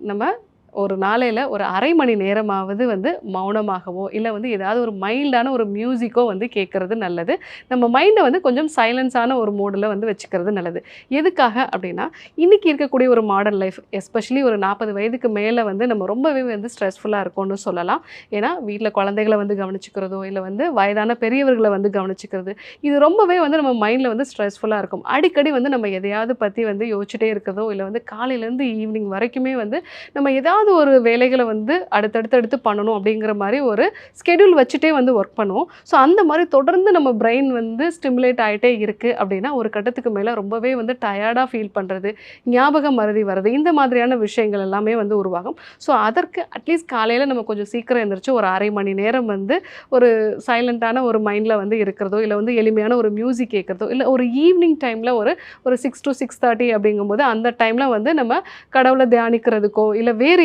நம்ம ஒரு நாளையில் ஒரு அரை மணி நேரமாவது வந்து மௌனமாகவோ இல்லை வந்து ஏதாவது ஒரு மைல்டான ஒரு மியூசிக்கோ வந்து கேட்குறது நல்லது. நம்ம மைண்டை வந்து கொஞ்சம் சைலன்ஸான ஒரு மோடில் வந்து வச்சுக்கிறது நல்லது. எதுக்காக அப்படின்னா இன்றைக்கி இருக்கக்கூடிய ஒரு மாடர்ன் லைஃப் எஸ்பெஷலி ஒரு நாற்பது வயதுக்கு மேலே வந்து நம்ம ரொம்பவே வந்து ஸ்ட்ரெஸ்ஃபுல்லாக இருக்கும்னு சொல்லலாம். ஏன்னா வீட்டில் குழந்தைகளை வந்து கவனிச்சுக்கிறதோ இல்லை வந்து வயதான பெரியவர்களை வந்து கவனிச்சுக்கிறது இது ரொம்பவே வந்து நம்ம மைண்டில் வந்து ஸ்ட்ரெஸ்ஃபுல்லாக இருக்கும். அடிக்கடி வந்து நம்ம எதையாவது பற்றி வந்து யோசிச்சுட்டே இருக்கிறதோ இல்லை வந்து காலையிலேருந்து ஈவினிங் வரைக்குமே வந்து நம்ம எதாவது ஏதாவது ஒரு வேலைகளை வந்து அடுத்தடுத்து எடுத்து பண்ணணும் அப்படிங்கிற மாதிரி ஒரு ஸ்கெடியூல் வச்சுட்டே வந்து ஒர்க் பண்ணுவோம். ஸோ அந்த மாதிரி தொடர்ந்து நம்ம பிரெயின் வந்து ஸ்டிமுலேட் ஆகிட்டே இருக்குது அப்படின்னா ஒரு கட்டத்துக்கு மேலே ரொம்பவே வந்து டயர்டாக ஃபீல் பண்ணுறது ஞாபகம் மறதி வர்றது இந்த மாதிரியான விஷயங்கள் எல்லாமே வந்து உருவாகும். ஸோ அதற்கு அட்லீஸ்ட் காலையில் நம்ம கொஞ்சம் சீக்கிரம் எழுந்திரிச்சு ஒரு அரை மணி நேரம் வந்து ஒரு சைலண்ட்டான ஒரு மைண்டில் வந்து இருக்கிறதோ இல்லை வந்து எளிமையான ஒரு மியூசிக் கேட்குறதோ இல்லை ஒரு ஈவினிங் டைமில் ஒரு ஒரு சிக்ஸ் டு சிக்ஸ் தேர்ட்டி அப்படிங்கும்போது அந்த டைமில் வந்து நம்ம கடவுளை தியானிக்கிறதுக்கோ இல்லை வேறு